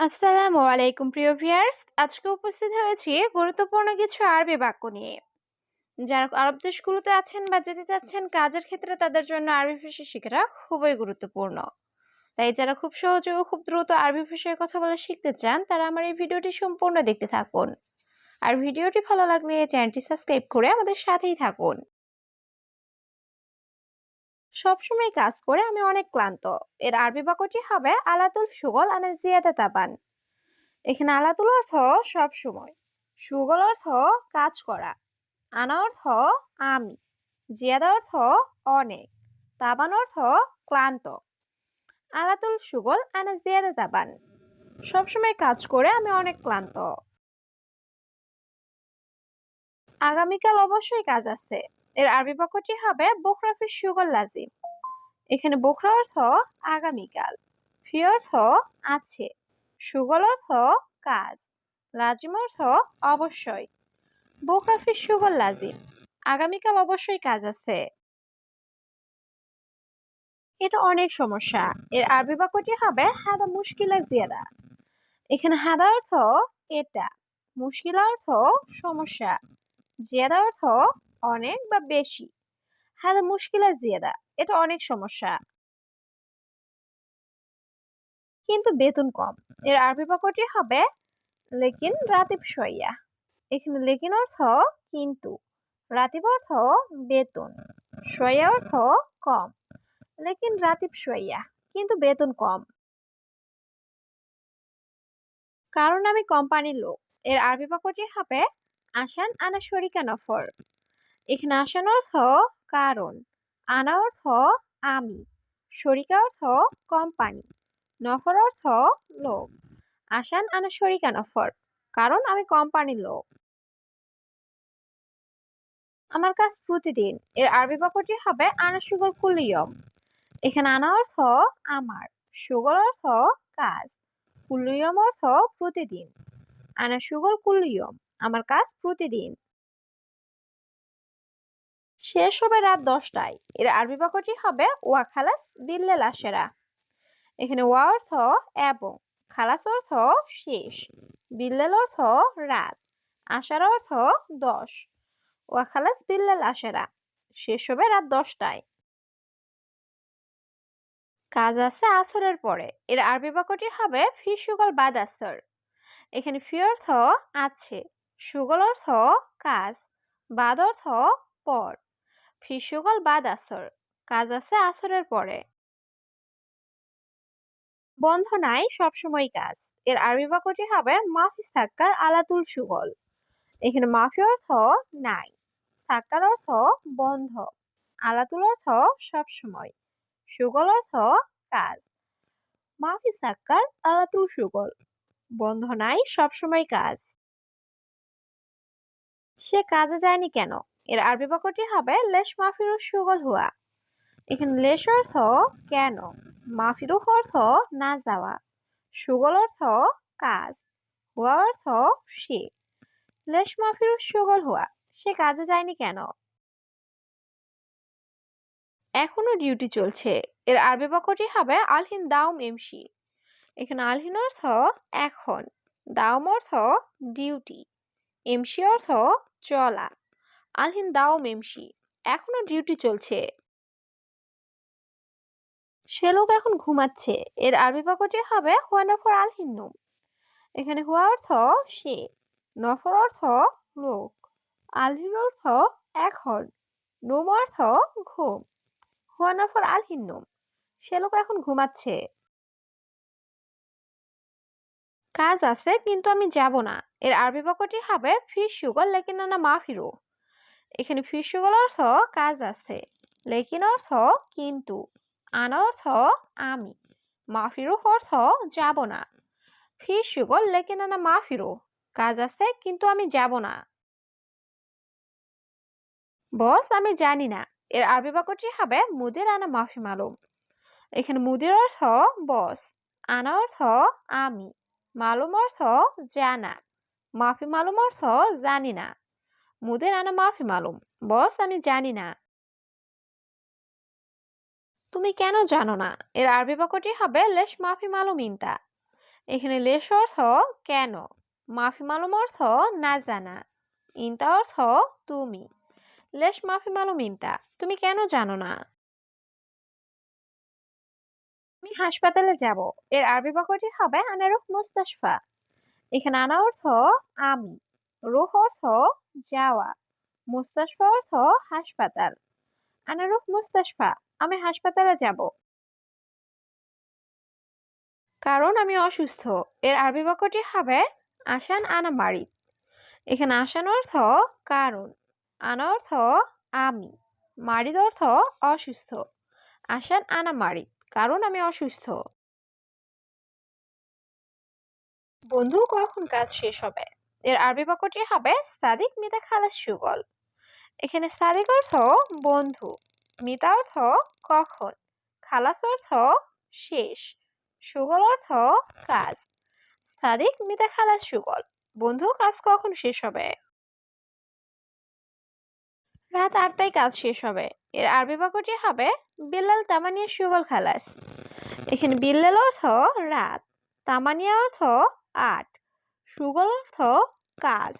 আসসালামু আলাইকুম, প্রিয় ভিউয়ার্স। আজকে উপস্থিত হয়েছি গুরুত্বপূর্ণ কিছু আরবি বাক্য নিয়ে। যারা আরব দেশগুলোতে আছেন বা যেতে চাচ্ছেন, কাজের ক্ষেত্রে তাদের জন্য আরবি ভাষা শেখাটা খুবই গুরুত্বপূর্ণ। তাই যারা খুব সহজে ও খুব দ্রুত আরবি ভাষায় কথা বলে শিখতে চান, তারা আমার এই ভিডিওটি সম্পূর্ণ দেখতে থাকুন। আর ভিডিওটি ভালো লাগলে চ্যানেলটি সাবস্ক্রাইব করে আমাদের সাথেই থাকুন। সবসময় কাজ করে আমি অনেক ক্লান্ত। এর আরবি বাক্যটি হবে আলাতুল সুগল আনে জিয়াদা তাবান। এখানে আলাতুল অর্থ সব সময়। সুগল অর্থ কাজ করা। আনা অর্থ আমি। জিয়াদা অর্থ অনেক। তাবান অর্থ ক্লান্ত। আলাতুল সুগল আনা জিয়াদা তাবান। সবসময় কাজ করে আমি অনেক ক্লান্ত। আগামীকাল অবশ্যই কাজ আছে। এর আরবি বাক্যটি হবে বকরাফি সুগল লাজিম। এখানে বকরা অর্থ আগামীকাল, ফি অর্থ আছে, সুগল অর্থ কাজ, লাজিম অর্থ অবশ্যই। বোকরাফি সুগল লাজিম, আগামীকাল অবশ্যই কাজ আছে। এটা অনেক সমস্যা। এর আরবি বাক্যটি হবে হাদা মুশকিলা জিয়াদা। এখানে হাদা অর্থ এটা, মুশকিলা অর্থ সমস্যা, জিয়াদা অর্থ অনেক বা বেশি? হাদা মুশকিলা জিয়াদা এটা অনেক সমস্যা। কিন্তু বেতন কম। এর আরবি বাক্যটি হবে, লেকিন রাতিব সইয়া। এখানে লেকিন অর্থ কিন্তু, রাতিব অর্থ বেতন, সইয়া অর্থ কম। লেকিন রাতিব সইয়া, কিন্তু বেতন কম। কারণ আমি কোম্পানির লোক। এর আরবি বাক্যটি হবে, আসান আনা শরিকা নফর। এখানে আসান অর্থ কারণ, আনা অর্থ আমি শরিকা অর্থ কোম্পানি নফর অর্থ লোক। আসান আনা শরিকা নফর, কারণ আমি কোম্পানির লোক। আমার কাজ প্রতিদিন, এর আরবি বাক্যটি হবে আনা সুগল কুলিয়ম এখানে আনা অর্থ আমার সুগল অর্থ কাজ কুলিয়ম অর্থ প্রতিদিন। আনা সুগল কুলিয়ম আমার কাজ প্রতিদিন। শেষ হবে রাত দশটায়। এর আরবি বাক্যটি হবে, ওয়া খালাস বিল্লেল আশেরা। এখানে ওয়া অর্থ এবং, খালাস অর্থ শেষ বিল্লেল অর্থ রাত, আশার অর্থ দশ, ওয়া খালাস বিল্লেল আশেরা। শেষ হবে রাত দশটায়। কাজ আছে আসরের পরে। এর আরবি বাক্যটি হবে ফি সুগল বাদ আসর। এখানে ফি অর্থ আছে, সুগল অর্থ কাজ, বাদ অর্থ পর। ফি সুগল বাদ আসর কাজ আছে আসরের পরে। বন্ধ নাই সবসময় কাজ। এর আরবি বাক্যটি হবে মাফি সাক্কার আলাতুল সুগল। এখানে মাফি অর্থ নাই। সাক্কার অর্থ বন্ধ। আলাতুল অর্থ সবসময়। সুগল অর্থ কাজ। মাফি সাক্কার আলাতুল সুগল। বন্ধ নাই সবসময় কাজ। সে কাজে যায়নি কেন? এর আরবি বাক্যটি হবে, লেশ মাফিরু সুগল হুয়া। এখানে লেশ অর্থ কেন? মাফিরু অর্থ না যাওয়া সুগল অর্থ কাজ। হুয়া অর্থ সে। লেশ মাফিরু সুগল হুয়া। সে কাজে যায়নি কেন? এখনও ডিউটি চলছে। এর আরবি বাক্যটি হবে, আলহিন দাউম এমসি এখানে আলহিন অর্থ এখন। দাউম অর্থ ডিউটি। এমসি অর্থ চলা। আলহিন দাও মেমসি, এখনও ডিউটি চলছে। সে লোক এখন ঘুমাচ্ছে, এর আরবি বাক্যটি হবে হুয়া নফর আল হিন্নুম এখানে হুয়া অর্থ সে, নফর অর্থ লোক, আলহিন অর্থ এখন, নুম অর্থ ঘুম, হুয়া নফর আল হিন্নুম সে লোক এখন ঘুমাচ্ছে। কাজ আছে, কিন্তু আমি যাব না। এর আরবি বাক্যটি হবে ফির সুগল লেকিন না মা ফিরো এখানে ফির সুগল অর্থ কাজ আছে লেকিন অর্থ কিন্তু, আনা অর্থ আমি মাফিরু অর্থ যাব না। ফি সুগল লেকিন আনা মাফিরু কাজ আছে কিন্তু আমি যাব না। বস, আমি জানি না, এর আরবি বাক্যটি হবে মুদির আনা মাফি মালুম। এখানে মুদির অর্থ বস, আনা অর্থ আমি, মালুম অর্থ জানা, মাফি মালুম অর্থ জানি না। মুদের আনা মাফি মালুম। বস, আমি জানি না। তুমি কেন জানো না? এর আরবি বাক্যটি হবে লেশ মাফি মালুম ইনতা। এখানে লেশ অর্থ কেন? মাফি মালুম অর্থ না জানা। ইনতা অর্থ তুমি। লেশ মাফি মালুম ইনতা। তুমি কেন জানো না? আমি হাসপাতালে যাব। এর আরবি বাক্যটি হবে আনা রুহ মুস্তাশফা। এখানে আনা অর্থ আমি। রুহ অর্থ যাওয়া, মুস্তাশফা অর্থ হাসপাতাল। আনা রুহ মুস্তাশফা, আমি হাসপাতালে যাব। কারণ আমি অসুস্থ। এর আরবি বাক্যটি হবে আসান আনা মারিদ এখানে আসান অর্থ কারণ, আনা অর্থ আমি, মারিদ অর্থ অসুস্থ। আসান আনা মারিদ, কারণ আমি অসুস্থ। বন্ধু, কখন কাজ শেষ হবে? এর আরবি বাক্যটি হবে সাদিক মিতা খালাস সুগল। এখানে সাদিক অর্থ বন্ধু, মিতা অর্থ কখন, খালাস অর্থ শেষ, সুগল অর্থ কাজ। সাদিক মিতা খালাস সুগল, বন্ধু কাজ কখন শেষ হবে? রাত আটটায় কাজ শেষ হবে। এর আরবি বাক্যটি হবে বিল্লাল তামানিয়া সুগল খালাস। এখানে বিল্লাল অর্থ রাত, তামানিয়া অর্থ আট। সুগল অর্থ কাজ,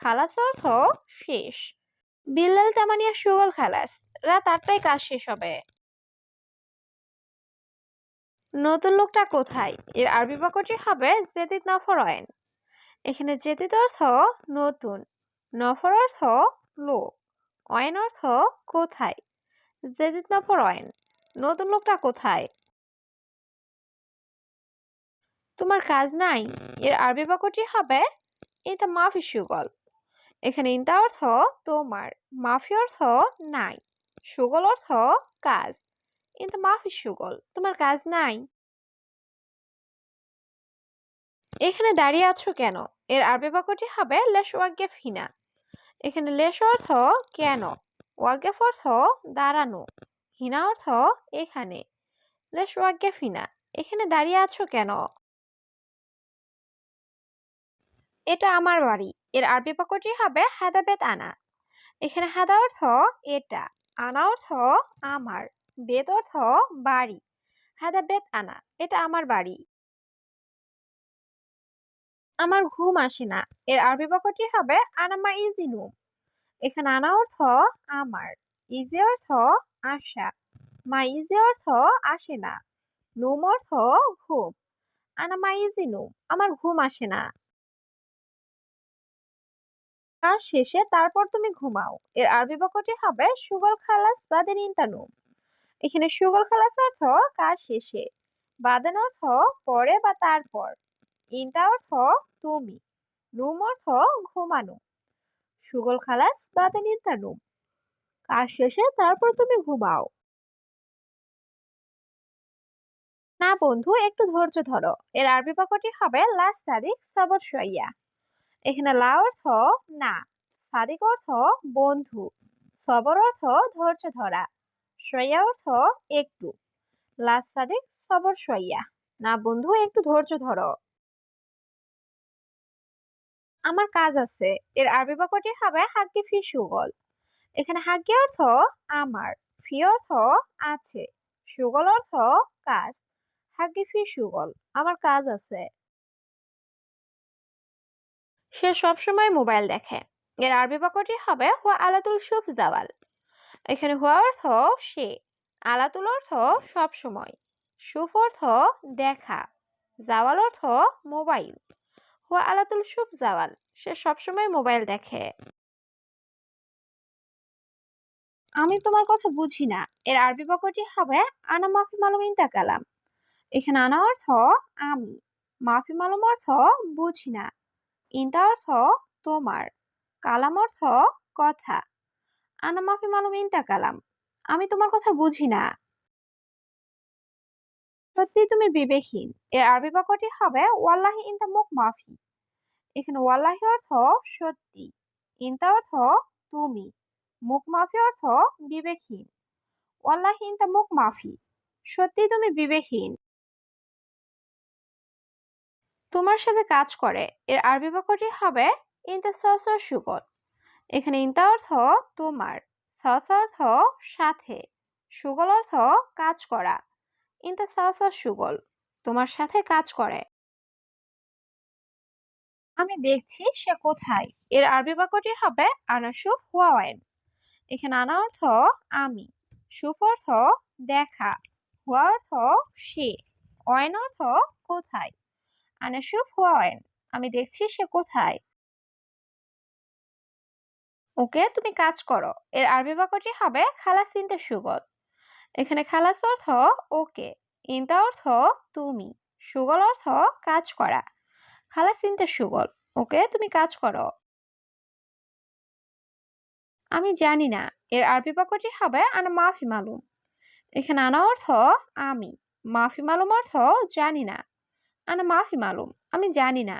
খালাস অর্থ শেষ। বিল্লাল তামানিয়া সুগল খালাস, রাত আটটায় কাজ শেষ হবে। নতুন লোকটা কোথায়? এর আরবি বাক্যটি হবে জেদিদ নফরয়েন এখানে জেদিদ অর্থ নতুন, নফর অর্থ লোক অয়েন অর্থ কোথায়? জেদিদ নফর অয়েন নতুন লোকটা কোথায়? তোমার কাজ নাই, এর আরবি বাক্যটি হবে ইনতা মাফি সুগল এখানে ইনতা অর্থ তোমার, মাফি অর্থ নাই, সুগল অর্থ কাজ, ইনতা মাফি সুগল তোমার কাজ নাই। এখানে দাঁড়িয়ে আছো কেন? এর আরবি বাক্যটি হবে লেশ ওয়াগেফ হিনা এখানে লেশ অর্থ কেন ওয়াগেফ অর্থ দাঁড়ানো, হিনা অর্থ এখানে, লেশ ওয়াগেফ হিনা এখানে দাঁড়িয়ে আছো কেন? এটা আমার বাড়ি। এর আরবি বাক্যটি হবে হাদাবেত আনা। এখানে হাদা অর্থ এটা, আনা অর্থ আমার, বেদ অর্থ বাড়ি। হাদা বেত আনা, এটা আমার বাড়ি। আমার ঘুম আসে না। এর আরবি বাক্যটি হবে আনামা ইজি নুম। এখানে আনা অর্থ আমার, ইজি অর্থ আশা। মা ইজি অর্থ আসে না। নুম অর্থ ঘুম। আনামা ইজি নুম, আমার ঘুম আসে না। কাজ শেষে তারপর তুমি ঘুমাও। এর আরবি বাক্যটি হবে সুগল খালাস বাদেন ইন্তানুম এখানে সুগল খালাস অর্থ কাজ শেষে, বাদেন অর্থ পরে বা তারপর। ইন্তা অর্থ তুমি, নুম অর্থ ঘুমানো। সুগল খালাস বাদেন ইন্তানুম কাজ শেষে তারপর তুমি ঘুমাও। না বন্ধু, একটু ধৈর্য ধরো। এর আরবি বাক্যটি হবে লাস তারিখ সবর সইয়া এখানে লা অর্থ না, সাদিক অর্থ বন্ধু, সবর অর্থ ধৈর্য ধরা, সইয়া অর্থ একটু লাস সাদিক, সবর সইয়া, না বন্ধু একটু ধৈর্য ধরো। আমার কাজ আছে, এর আরবি বাক্যটি হবে হাগ্গি ফি সুগল। এখানে হাগ্গি অর্থ আমার, ফি অর্থ আছে, সুগল অর্থ কাজ হাগ্গি ফি সুগল, আমার কাজ আছে। সে সবসময় মোবাইল দেখে। এর আরবি বাক্যটি হবে, হুয়া আলাতুল সুফ জাওয়াল। এখানে হুয়া অর্থ সে, আলাতুল অর্থ সবসময় সুফ অর্থ দেখা, জাওয়াল অর্থ মোবাইল। হুয়া আলাতুল সুফ জাওয়াল। সে সবসময় মোবাইল দেখে। আমি তোমার কথা বুঝি না। এর আরবি বাক্যটি হবে, আনা মাফি মালুম ইনতা কালাম। এখানে আনা অর্থ, আমি। মাফি মালুম অর্থ, বুঝি না। ইনতা অর্থ তোমার, কালাম অর্থ কথা। আনা মাফি মালুম ইনতা কালাম, আমি তোমার কথা বুঝি না। সত্যি তুমি বিবেকহীন, এর আরবি বাক্যটি হবে ওয়াল্লাহি ইনতা মুখ মাফি। এখানে ওয়াল্লাহি অর্থ সত্যি, ইনতা অর্থ তুমি, মুখ মাফি অর্থ বিবেকহীন। ওয়াল্লাহি ইনতা মুখ মাফি, সত্যি তুমি বিবেকহীন। তোমার সাথে কাজ করে। এর আরবি বাক্যটি হবে, ইনতা সসর সুগল এখানে ইনতা অর্থ, তোমার। সস অর্থ, সাথে। সুগল অর্থ, কাজ করা। ইনতা সসর সুগল তোমার সাথে কাজ করে। আমি দেখছি সে কোথায়। এর আরবি বাক্যটি হবে আনা শুফ হুয়া ওয়াইন এখানে আনা অর্থ, আমি। শুফ অর্থ, দেখা। হুয়া অর্থ, সে। ওয়াইন অর্থ, কোথায়? আনা শুফ হুয়া আমি দেখছি সে কোথায়। ওকে, তুমি কাজ করো। এর আরবি বাক্যটি হবে খালাস তিনতে সুগল। এখানে খালাস অর্থ ওকে, ইনতা অর্থ তুমি, সুগল অর্থ কাজ করা। খালাস তিনতে সুগল। ওকে, তুমি কাজ করো। আমি জানি না, এর আরবি বাক্যটি হবে আনা মাফি মালুম। এখানে আনা অর্থ আমি, মাফি মালুম অর্থ জানি না। আনা মাফি মালুম আমি জানি না।